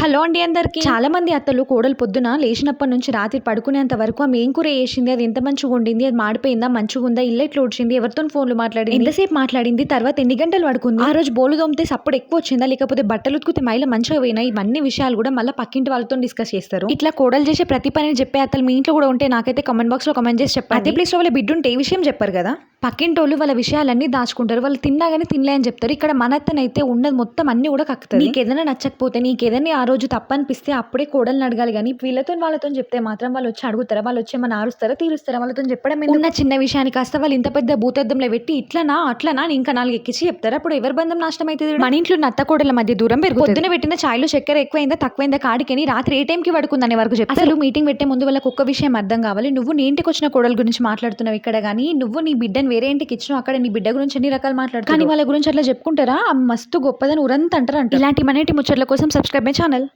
Hello అండి అందరికి. చాలా మంది అత్తలు కోడలు పొద్దున లేచినప్పటి నుంచి రాత్రి పడుకునేంత వరకు ఆమె ఏం కూర చేసింది అది ఎంత మంచిగా ఉండింది అది మాడిపోయిందా మంచిగా ఉందా ఇల్లు ఎట్లా ఉడిచింది ఎవరితో ఫోన్లు మాట్లాడింది? ఎంతసేపు మాట్లాడింది తర్వాత ఎన్ని గంటలు పడుకుంది? ఆ రోజు బోలు దోమితే సప్పుడు ఎక్కువ వచ్చిందా లేకపోతే బట్టలు ఉతికితే మైల మంచిగా పోయినాయి ఇవన్నీ విషయాలు కూడా మళ్ళీ పక్కింటి వాళ్ళతో డిస్కస్ చేస్తారు. ఇట్లా కోడలు చేసే ప్రతి పని చెప్పే అత్తలు మీ ఇంట్లో కూడా ఉంటే నాకైతే కామెంట్ బాక్స్లో కామెంట్ చేసి చెప్పండి. అదే ప్లేస్లో వాళ్ళ బిడ్డ ఉంటే ఏ విషయం చెప్పారు కదా? పక్కింటోళ్ళు వాళ్ళ విషయాలన్నీ దాచుకుంటారు. వాళ్ళు తిన్నాగానే తినలే అని చెప్తారు. ఇక్కడ మన అత్తనైతే ఉన్నది మొత్తం అన్ని కూడా కక్కుతుంది నీకు ఏదైనా నచ్చకపోతే నీకు ఏదైనా ఆ రోజు తప్పనిపిస్తే అప్పుడే కోడల్ని అడగాలి కానీ వీళ్ళతో వాళ్ళతో చెప్తే మాత్రం వాళ్ళు వచ్చి అడుగుతారా? వాళ్ళు వచ్చి ఏమైనా ఆరుస్తారా? తీరుస్తారా? వాళ్ళతో చెప్పడం? ఉన్న చిన్న విషయానికి కాస్త వాళ్ళు ఇంత పెద్ద భూతద్దంలో పెట్టి ఇట్లనా అట్లనా ఇంకా నాలుగు ఎక్కించి చెప్తారు. అప్పుడు ఎవరి బంధం నాశనం అయితే మన ఇంట్లో ఉన్న అత్త కోడల మధ్య దూరం పెరుగుతుంది. పొద్దున పెట్టిన చాయ్లో చక్కెర ఎక్కువైందా తక్కువైందా కాడికని రాత్రి ఏ టైంకి పడుకుందనే వరకు చెప్తారు. అసలు మీటింగ్ పెట్టే ముందు వాళ్ళకి ఒక్క విషయం అర్థం కావాలి. నువ్వు నీ ఇంటికి వచ్చిన కోడల గురించి మాట్లాడుతున్నావు ఇక్కడ కానీ నువ్వు నీ బిడ్డను వేరే ఇంటికి ఇచ్చినావు అక్కడ నీ బిడ్డ గురించి ఎన్ని రకాలు మాట్లాడుతావు కానీ వాళ్ళ గురించి అట్లా చెప్పుకుంటారా? మస్తు గొప్పదని ఉరంత అంటారు అంట ఇలాంటి మనేటి ముచ్చట్ల కోసం సబ్స్క్రైబ్ మై ఛానల్.